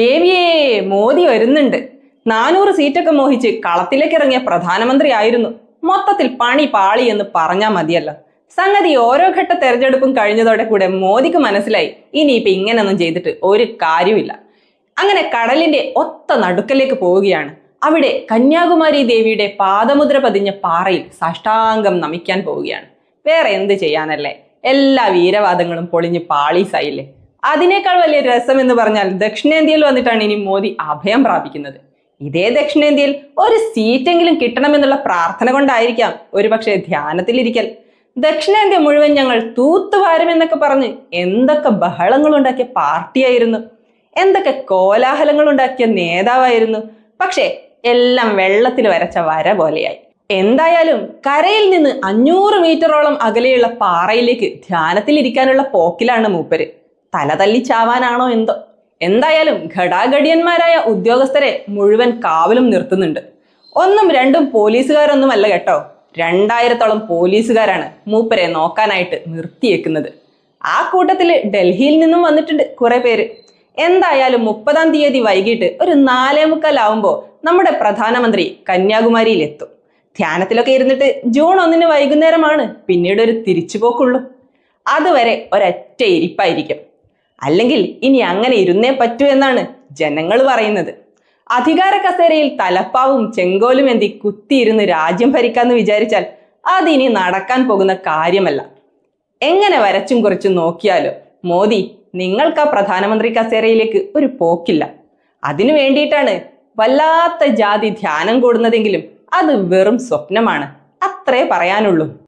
ദേവിയേ മോദി വരുന്നുണ്ട്. നാനൂറ് സീറ്റൊക്കെ മോഹിച്ച് കളത്തിലേക്ക് ഇറങ്ങിയ പ്രധാനമന്ത്രി ആയിരുന്നു മൊത്തത്തിൽ പണി പാളി എന്ന് പറഞ്ഞാൽ മതിയല്ലോ. സംഗതി ഓരോ ഘട്ട തെരഞ്ഞെടുപ്പും കഴിഞ്ഞതോടെ കൂടെ മോദിക്ക് മനസ്സിലായി. ഇനിയിപ്പോ ഇങ്ങനൊന്നും ചെയ്തിട്ട് ഒരു കാര്യമില്ല. അങ്ങനെ കടലിന്റെ ഒത്ത നടുക്കലേക്ക് പോവുകയാണ്. അവിടെ കന്യാകുമാരി ദേവിയുടെ പാദമുദ്ര പതിഞ്ഞ പാറയിൽ സാഷ്ടാംഗം നമിക്കാൻ പോവുകയാണ്. വേറെ എന്ത് ചെയ്യാനല്ലേ? എല്ലാ വീരവാദങ്ങളും പൊളിഞ്ഞ് പാളീസായില്ലേ അതിനേക്കാൾ വലിയ രസം എന്ന് പറഞ്ഞാൽ ദക്ഷിണേന്ത്യയിൽ വന്നിട്ടാണ് ഇനി മോദി അഭയം പ്രാപിക്കുന്നത്. ഇതേ ദക്ഷിണേന്ത്യയിൽ ഒരു സീറ്റെങ്കിലും കിട്ടണമെന്നുള്ള പ്രാർത്ഥന കൊണ്ടായിരിക്കാം ഒരുപക്ഷെ ധ്യാനത്തിലിരിക്കൽ. ദക്ഷിണേന്ത്യ മുഴുവൻ ഞങ്ങൾ തൂത്തുവാരുമെന്നൊക്കെ പറഞ്ഞ് എന്തൊക്കെ ബഹളങ്ങൾ ഉണ്ടാക്കിയ പാർട്ടിയായിരുന്നു. എന്തൊക്കെ കോലാഹലങ്ങൾ ഉണ്ടാക്കിയ നേതാവായിരുന്നു. പക്ഷേ എല്ലാം വെള്ളത്തിൽ വരച്ച വര പോലെയായി. എന്തായാലും കരയിൽ നിന്ന് അഞ്ഞൂറ് മീറ്ററോളം അകലെയുള്ള പാറയിലേക്ക് ധ്യാനത്തിലിരിക്കാനുള്ള പോക്കിലാണ് മൂപ്പര്. തല തല്ലി ചാവാനാണോ എന്തോ? എന്തായാലും ഘടാഘടിയന്മാരായ ഉദ്യോഗസ്ഥരെ മുഴുവൻ കാവലും നിർത്തുന്നുണ്ട്. ഒന്നും രണ്ടും പോലീസുകാരൊന്നുമല്ല കേട്ടോ. രണ്ടായിരത്തോളം പോലീസുകാരാണ് മൂപ്പരെ നോക്കാനായിട്ട് നിർത്തിയേക്കുന്നത്. ആ കൂട്ടത്തിൽ ഡൽഹിയിൽ നിന്നും വന്നിട്ടുണ്ട് കുറെ പേര്. എന്തായാലും മുപ്പതാം തീയതി വൈകിട്ട് ഒരു നാലേ മുക്കാലാവുമ്പോൾ നമ്മുടെ പ്രധാനമന്ത്രി കന്യാകുമാരിയിൽ എത്തും ധ്യാനത്തിലൊക്കെ ഇരുന്നിട്ട് ജൂൺ ഒന്നിന് വൈകുന്നേരമാണ്. പിന്നീട് ഒരു തിരിച്ചുപോക്കുള്ളൂ. അതുവരെ ഒരൊറ്റ ഇരിപ്പായിരിക്കും. അല്ലെങ്കിൽ ഇനി അങ്ങനെ ഇരുന്നേ പറ്റൂ എന്നാണ് ജനങ്ങൾ പറയുന്നത്. അധികാര കസേരയിൽ തലപ്പാവും ചെങ്കോലും എന്തി കുത്തിയിരുന്ന് രാജ്യം ഭരിക്കാന്ന് വിചാരിച്ചാൽ അതിനി നടക്കാൻ പോകുന്ന കാര്യമല്ല. എങ്ങനെ വരച്ചും കുറിച്ചും നോക്കിയാലോ? മോദി നിങ്ങൾക്ക് ആ പ്രധാനമന്ത്രി കസേരയിലേക്ക് ഒരു പോക്കില്ല. അതിനു വേണ്ടിയിട്ടാണ് വല്ലാത്ത ജാതി ധ്യാനം കൂടുന്നതെങ്കിലും അത് വെറും സ്വപ്നമാണ്. അത്രേ പറയാനുള്ളൂ.